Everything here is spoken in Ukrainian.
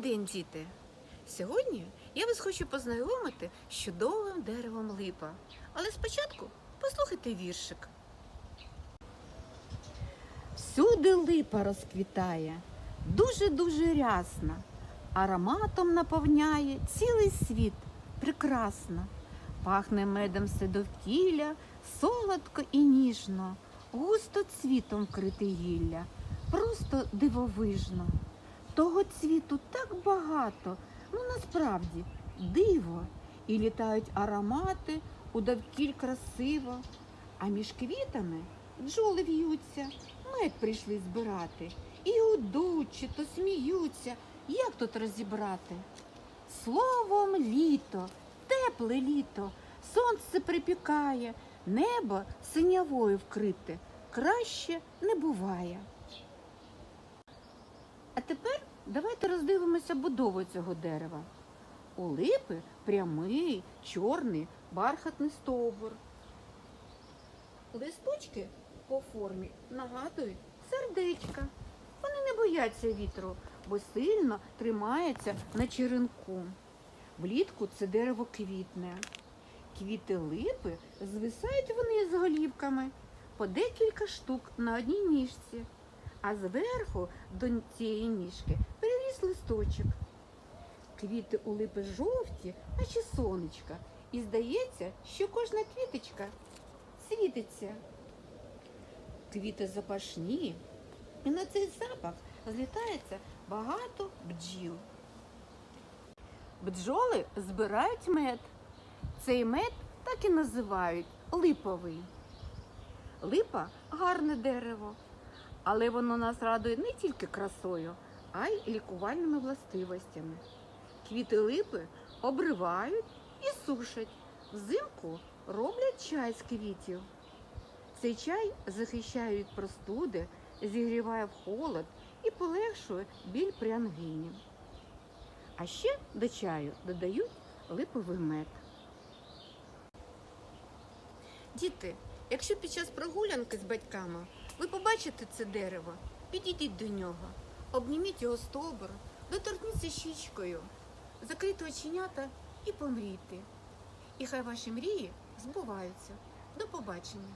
день, діти! Сьогодні я вас хочу познайомити з чудовим деревом липа. Але спочатку послухайте віршик. Всюди липа розквітає, дуже-дуже рясна, ароматом наповняє цілий світ прекрасно. Пахне медом все довкілля, солодко і ніжно, густо цвітом вкрите гілля, просто дивовижно. Того цвіту так багато, ну насправді диво. І літають аромати у довкіль красиво. А між квітами бджоли в'ються, мед прийшли збирати. І гудуть, чи то сміються. Як тут розібрати? Словом літо, тепле літо, сонце припікає, небо синявою вкрите, краще не буває. А тепер давайте роздивимося будову цього дерева. У липи прямий, чорний, бархатний стовбур. Листочки по формі нагадують сердечка. Вони не бояться вітру, бо сильно тримаються на черенку. Влітку це дерево квітне. Квіти липи звисають вниз голівками по декілька штук на одній ніжці, а зверху до цієї ніжки переріс листочок. Квіти у липи жовті, наче сонечка, і здається, що кожна квіточка світиться. Квіти запашні, і на цей запах злітається багато бджіл. Бджоли збирають мед. Цей мед так і називають липовий. Липа гарне дерево, але воно нас радує не тільки красою, а й лікувальними властивостями. Квіти липи обривають і сушать. Взимку роблять чай з квітів. Цей чай захищає від простуди, зігріває в холод і полегшує біль при ангині. А ще до чаю додають липовий мед. Діти, якщо під час прогулянки з батьками ви побачите це дерево, підійдіть до нього, обніміть його стовбур, доторкніться щічкою, закрийте оченята і помрійте. І хай ваші мрії збуваються. До побачення!